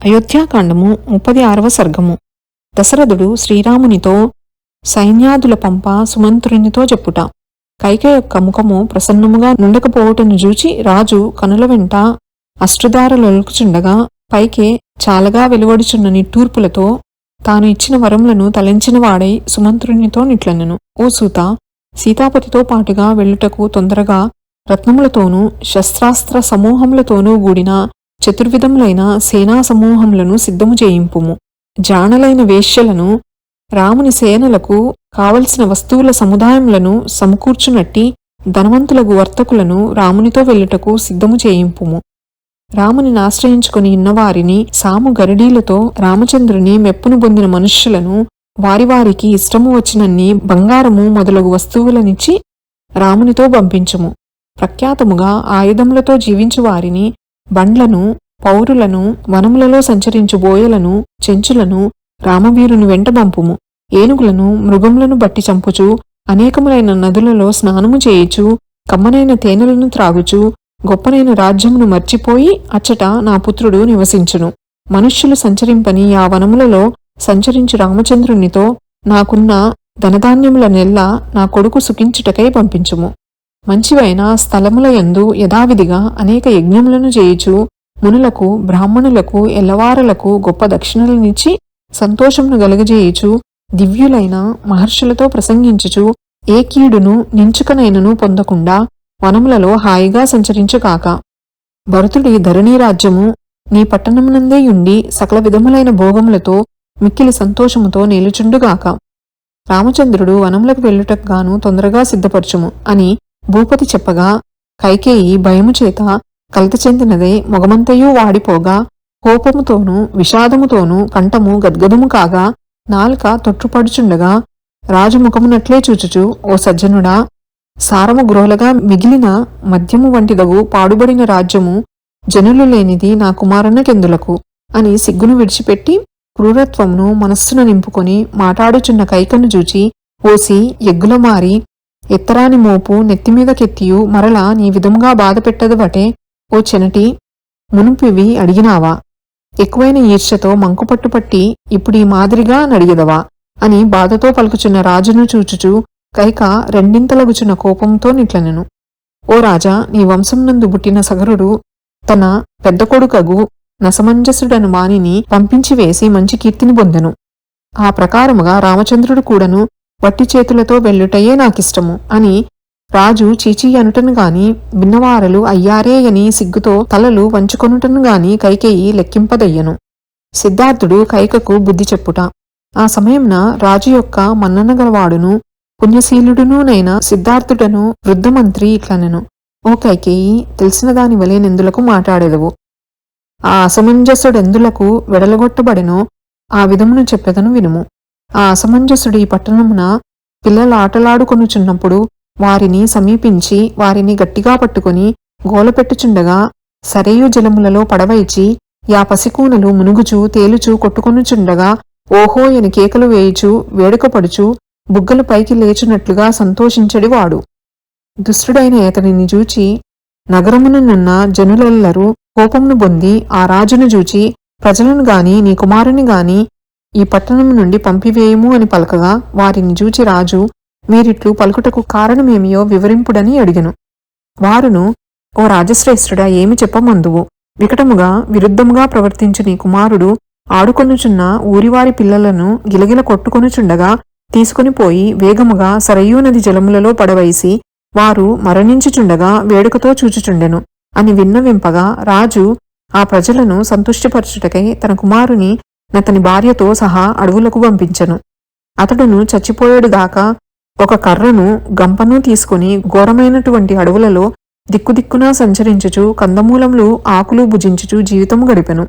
అయోధ్యాకాండము ముప్పది ఆరవ సర్గము. దశరథుడు శ్రీరామునితో సైన్యాదుల పంప సుమంత్రునితో చెప్పుట. కైక యొక్క ముఖము ప్రసన్నముగా నుండకపోవటను చూచి రాజు కనుల వెంట అష్టుదారలొలుకుచుండగా పైకే చాలగా వెలువడుచున్న నిట్టూర్పులతో తాను ఇచ్చిన వరములను తలంచిన వాడై సుమంత్రునితో నిట్లనెను. ఓ సూత సీతాపతితో పాటుగా వెళ్ళుటకు తొందరగా రత్నములతోనూ శస్త్రాస్త్ర సమూహములతోనూ గూడిన చతుర్విధములైన సేనా సమూహములను సిద్ధము చేయింపుము. జాణలైన వేష్యలను రాముని సేనలకు కావలసిన వస్తువుల సముదాయములను సమకూర్చునట్టి ధనవంతులకు వర్తకులను రామునితో వెళ్ళుటకు సిద్ధము చేయింపుము. రాముని ఆశ్రయించుకుని ఉన్నవారిని సాము గరడీలతో రామచంద్రుని మెప్పును పొందిన మనుష్యులను వారి వారికి ఇష్టము వచ్చినన్ని బంగారము మొదలగు వస్తువులనిచ్చి రామునితో పంపించుము. ప్రఖ్యాతముగా ఆయుధములతో జీవించు వారిని బండ్లను పౌరులను వనములలో సంచరించు బోయలను చెంచులను రామవీరుని వెంటబంపుము ఏనుగులను మృగములను బట్టి చంపుచు అనేకములైన నదులలో స్నానము చేయుచు కమ్మనైన తేనెలను త్రాగుచు గొప్పనైన రాజ్యమును మర్చిపోయి అచ్చట నా పుత్రుడు నివసించును. మనుష్యులు సంచరింపని ఆ వనములలో సంచరించు రామచంద్రునితో నాకున్న ధనధాన్యముల నెల్ల నా కొడుకు సుఖించుటకై పంపించుము. మంచివైన స్థలముల యందు యథావిధిగా అనేక యజ్ఞములను చేయుచు మునులకు బ్రాహ్మణులకు ఎల్లవారులకు గొప్ప దక్షిణలనిచ్చి సంతోషమును గలుగజేయుచు దివ్యులైన మహర్షులతో ప్రసంగించుచు ఏ కీడును నించుకనైనను పొందకుండా వనములలో హాయిగా సంచరించుకాక భరతుడి ధరణీ రాజ్యము నీ పట్టణమునందే యుండి సకల విధములైన భోగములతో మిక్కిలి సంతోషముతో నిలుచుండుగాక. రామచంద్రుడు వనములకు వెళ్ళుటకు గాను తొందరగా సిద్ధపరచుము అని భూపతి చెప్పగా కైకేయి భయము చేత కలత చెందినదే మొగమంతయూ వాడిపోగా. కోపముతోనూ విషాదముతోనూ కంఠము గద్గదము కాగా నాలుక తొట్టుపడుచుండగా రాజు ముఖమునట్లే చూచుచు ఓ సజ్జనుడా! సారము గ్రోలగా మిగిలిన మద్యము వంటిదగు పాడుబడిన రాజ్యము జనులు లేనిది నా కుమారునకెందులకు అని సిగ్గును విడిచిపెట్టి క్రూరత్వమును మనస్సును నింపుకొని మాటాడుచున్న కైకను చూచి ఓసి ఎగ్గులమారి ఎత్తరాని మోపు నెత్తిమీదకెత్తియు మరలా నీ విధముగా బాధపెట్టదువటే ఓ చెనటి మునుపివి అడిగినావా? ఎక్కువైన ఈర్ష్యతో మంకుపట్టుపట్టి ఇప్పుడీ మాదిరిగా నడిగదవా? అని బాధతో పలుకుచున్న రాజును చూచుచూ కైక రెండింతలగుచున్న కోపంతో నిట్లనెను. ఓ రాజా నీ వంశంనందు పుట్టిన సగరుడు తన పెద్ద కొడుకగు నసమంజసుడను వాణిని పంపించి వేసి మంచి కీర్తిని పొందెను. ఆ ప్రకారముగా రామచంద్రుడు కూడాను వట్టి చేతులతో వెళ్ళుటయే నాకిష్టము అని రాజు చీచీ అనుటను గాని భిన్నవారలు అయ్యారే అని సిగ్గుతో తలలు వంచుకొనుటను గాని కైకేయి లెక్కింపదయ్యను. సిద్ధార్థుడు కైకకు బుద్ధి చెప్పుట ఆ సమయంన రాజు యొక్క మన్ననగలవాడును పుణ్యశీలుడునూనైన సిద్ధార్థుడను వృద్ధమంత్రి ఇట్లనెను. ఓ కైకేయి తెలిసిన దాని వలెనెందులకు మాట్లాడెదవు. ఆ అసమంజసుడెందులకు వెడలగొట్టబడెనో ఆ విధమును చెప్పెదను వినుము. ఆ అసమంజసుడు ఈ పట్టణమున పిల్లలు ఆటలాడుకొనుచున్నప్పుడు వారిని సమీపించి వారిని గట్టిగా పట్టుకొని గోలపెట్టుచుండగా సరేయు జలములలో పడవైచి యా పసికూనలు మునుగుచు తేలుచు కొట్టుకొనుచుండగా ఓహో ఎని కేకలు వేయుచు వేడుకపడుచు బుగ్గలు పైకి లేచునట్లుగా సంతోషించడివాడు. దుష్టుడైన అతనిని చూచి నగరముననున్న జనులెల్లరూ కోపమును పొంది ఆ రాజును చూచి ప్రజలను గాని నీ కుమారుని గాని ఈ పట్టణము నుండి పంపివేయము అని పలకగా వారిని జూచి రాజు వీరిట్లు పలుకుటకు కారణమేమియో వివరింపుడని అడిగను. వారును ఓ రాజశ్రేష్ఠుడా ఏమి చెప్పమందువు? వికటముగా విరుద్ధముగా ప్రవర్తించు నీ కుమారుడు ఆడుకొనుచున్న ఊరివారి పిల్లలను గిలగిల కొట్టుకొనుచుండగా తీసుకుని పోయి వేగముగా సరయూ నది జలములలో పడవైసి వారు మరణించుచుండగా వేడుకతో చూచుచుండెను. అని విన్నవింపగా రాజు ఆ ప్రజలను సంతుష్టిపరచుటకై తన కుమారుని అతని భార్యతో సహా అడవులకు పంపించెను. అతడును చచ్చిపోయాడుదాకా ఒక కర్రను గంపను తీసుకుని ఘోరమైనటువంటి అడవులలో దిక్కుదిక్కునా సంచరించుచు కందమూలములు ఆకులు భుజించుచు జీవితము గడిపెను.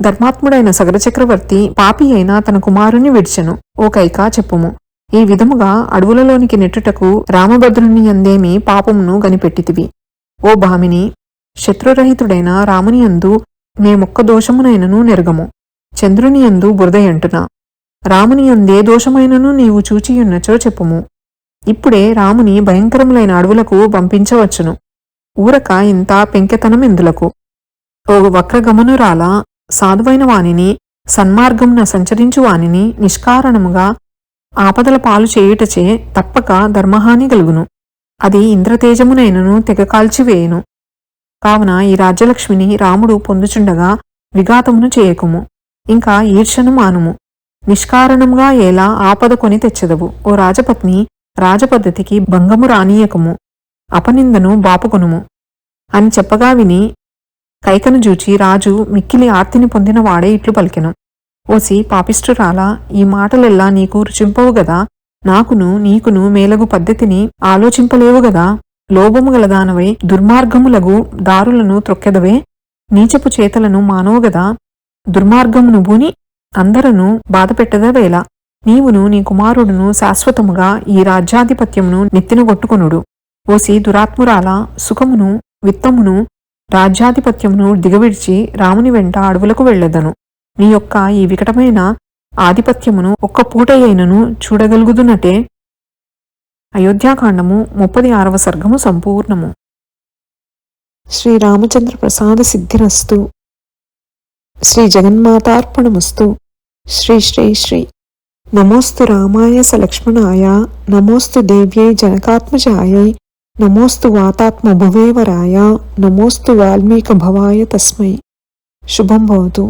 ధర్మాత్ముడైన సగరచక్రవర్తి పాపి అయిన తన కుమారుని విడిచెను. ఓ చెప్పుము. ఈ విధముగా అడవులలోనికి నెట్టుటకు రామభద్రుని అందేమి పాపమును గనిపెట్టితివి. ఓ భామిని శత్రురహితుడైన రాముని అందు మేమొక్క దోషమునైనను నెరగము. చంద్రుని యందు బురదయంటున రాముని అందే దోషమైనను నీవు చూచియున్నచో చెప్పుము. ఇప్పుడే రాముని భయంకరములైన అడవులకు పంపించవచ్చును. ఊరక ఇంత పెంకెతనం ఇందులకు ఓ వక్రగమనురాల సాధువైన వానిని సన్మార్గమున సంచరించు వానిని నిష్కారణముగా ఆపదల పాలు చేయుటచే తప్పక ధర్మహాని కలుగును అది ఇంద్రతేజమునైనను తెగకాల్చివేయును కావున ఈ రాజ్యలక్ష్మిని రాముడు పొందుచుండగా విఘాతమును చేయకుము. ఇంకా ఈర్షను మానుము నిష్కారణంగా ఎలా ఆపద కొని తెచ్చదవు. ఓ రాజపత్ని రాజపద్ధతికి భంగము రానీయకము. అపనిందను బాపుకొనుము. అని చెప్పగా విని కైకను జూచి రాజు మిక్కిలి ఆర్తిని పొందిన వాడే ఇట్లు పలికెను. ఓసి పాపిష్ఠురాలా ఈ మాటలెల్లా నీకు రుచింపవు గదా? నాకును నీకును మేలగు పద్ధతిని ఆలోచింపలేవు గదా? లోభము గలదానవై దుర్మార్గములగు దారులను త్రొక్కెదవే? నీచపు చేతలను మానవుగదా దుర్మార్గమును బూని అందరను బాధపెట్టదవేలా నీవును నీ కుమారుడును శాశ్వతముగా ఈ రాజ్యాధిపత్యమును నెత్తినగొట్టుకొనుడు. ఓసి దురాత్మురాల సుఖమును విత్తమును రాజ్యాధిపత్యమును దిగవిడిచి రాముని వెంట అడవులకు వెళ్ళదను. నీ యొక్క ఈ వికటమైన ఆధిపత్యమును ఒక్క పూటయైనను చూడగలుగుదునటే అయోధ్యాకాండము ముప్పది ఆరవ సర్గము సంపూర్ణము. శ్రీరామచంద్ర ప్రసాద సిద్ధిరస్తు. శ్రీ జగన్మాతార్పణమస్తు శ్రీ శ్రీ శ్రీ నమోస్తు రామాయ సలక్ష్మణాయ నమోస్తు దేవ్యై జనకాత్మజాయై నమోస్తు వాతాత్మ భువేవరాయ నమోస్తు వాల్మీక భవాయ తస్మై శుభం భవతు